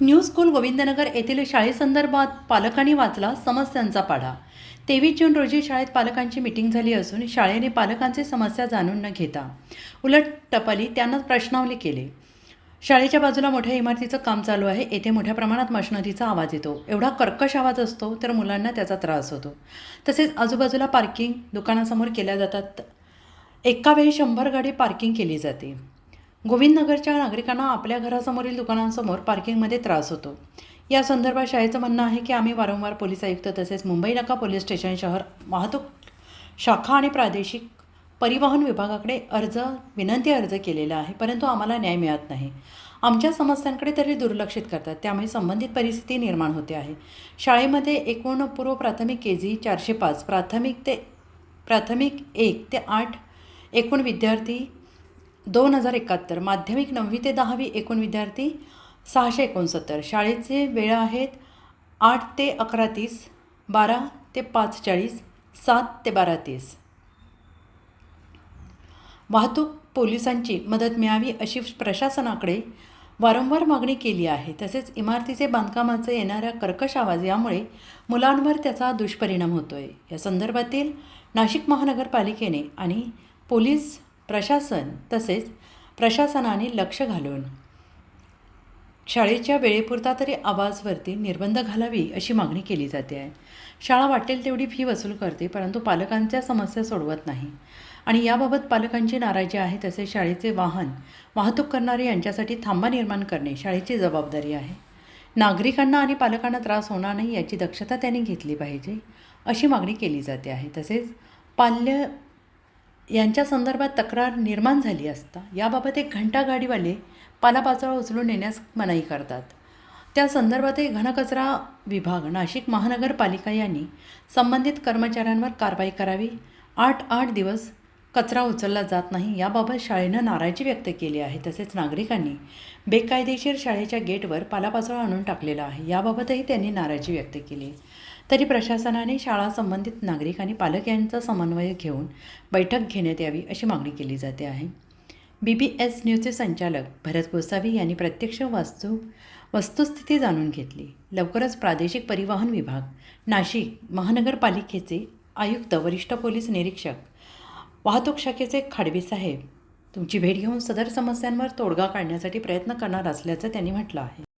New school Govindnagar येथील शाळेसंदर्भात पालकांनी वाचला समस्यांचा पाढा. तेवीस जून रोजी शाळेत पालकांची मिटिंग झाली असून शाळेने पालकांची समस्या जाणून न घेता उलट टपाली त्यांना प्रश्नावली केले. शाळेच्या बाजूला मोठ्या इमारतीचं काम चालू आहे. येथे मोठ्या प्रमाणात मशनरीचा आवाज येतो. एवढा कर्कश आवाज असतो तर मुलांना त्याचा त्रास होतो. तसेच आजूबाजूला पार्किंग दुकानासमोर केल्या जातात. एका वेळी शंभर गाडी पार्किंग केली जाते. गोविंदनगरच्या नागरिकांना आपल्या घरासमोरील दुकानांसमोर पार्किंगमध्ये त्रास होतो. या संदर्भात शाळेचं म्हणणं आहे की आम्ही वारंवार पोलीस आयुक्त तसेच मुंबई नाका पोलीस स्टेशन शहर वाहतूक शाखा आणि प्रादेशिक परिवहन विभागाकडे अर्ज विनंती अर्ज केलेला आहे परंतु आम्हाला न्याय मिळत नाही. आमच्या समस्यांकडे तरी दुर्लक्षित करतात त्यामुळे संबंधित परिस्थिती निर्माण होते आहे. शाळेमध्ये एकूण पूर्व प्राथमिक के जी चारशे पाच प्राथमिक ते प्राथमिक एक ते आठ एकूण विद्यार्थी दोन हजार एकाहत्तर माध्यमिक नववी ते दहावी एकूण विद्यार्थी सहाशे एकोणसत्तर. शाळेचे वेळा आहेत आठ ते अकरा तीस बारा ते पाच चाळीस सात ते बारा तीस. वाहतूक पोलिसांची मदत मिळावी अशी प्रशासनाकडे वारंवार मागणी केली आहे. तसेच इमारतीचे बांधकामाचे येणाऱ्या कर्कश आवाज यामुळे मुलांवर त्याचा दुष्परिणाम होतो आहे या संदर्भातील नाशिक महानगरपालिकेने आणि पोलीस प्रशासन तसेच प्रशासनाने लक्ष घालून शाळेच्या वेळेपुरता तरी आवाजवरती निर्बंध घालावी अशी मागणी केली जाते. आहे शाळा वाटेल तेवढी फी वसूल करते परंतु पालकांच्या समस्या सोडवत नाही. आणि याबाबत पालकांची नाराजी आहे तसेच शाळेचे वाहन वाहतूक करणारे यांच्यासाठी थांबा निर्माण करणे शाळेची जबाबदारी आहे. नागरिकांना आणि पालकांना त्रास होणार नाही याची दक्षता त्यांनी घेतली पाहिजे अशी मागणी केली जाते आहे. तसेच पाल्य यांच्या संदर्भात तक्रार निर्माण झाली असता याबाबत एक घंटा गाडीवाले पालापाचोळा उचलून नेण्यास मनाई करतात. त्या संदर्भातही घनकचरा विभाग नाशिक महानगरपालिका यांनी संबंधित कर्मचाऱ्यांवर कारवाई करावी. आठ आठ दिवस कचरा उचलला जात नाही याबाबत शाळेनं नाराजी व्यक्त केली आहे. तसेच नागरिकांनी बेकायदेशीर शाळेच्या गेटवर पालापाचोळा आणून टाकलेला आहे. याबाबतही त्यांनी नाराजी व्यक्त केली. तरी प्रशासनाने शाळा संबंधित नागरिक आणि पालक यांचा समन्वय घेऊन बैठक घेण्यात यावी अशी मागणी केली जाते आहे. बी बी एस न्यूजचे संचालक भरत गोसावी यांनी प्रत्यक्ष वास्तू वस्तुस्थिती जाणून घेतली. लवकरच प्रादेशिक परिवहन विभाग नाशिक महानगरपालिकेचे आयुक्त वरिष्ठ पोलीस निरीक्षक वाहतूक शाखेचे खाडवी साहेब. तुमची भेट घेऊन सदर समस्यांवर तोडगा काढण्यासाठी प्रयत्न करणार असल्याचं त्यांनी म्हटलं आहे.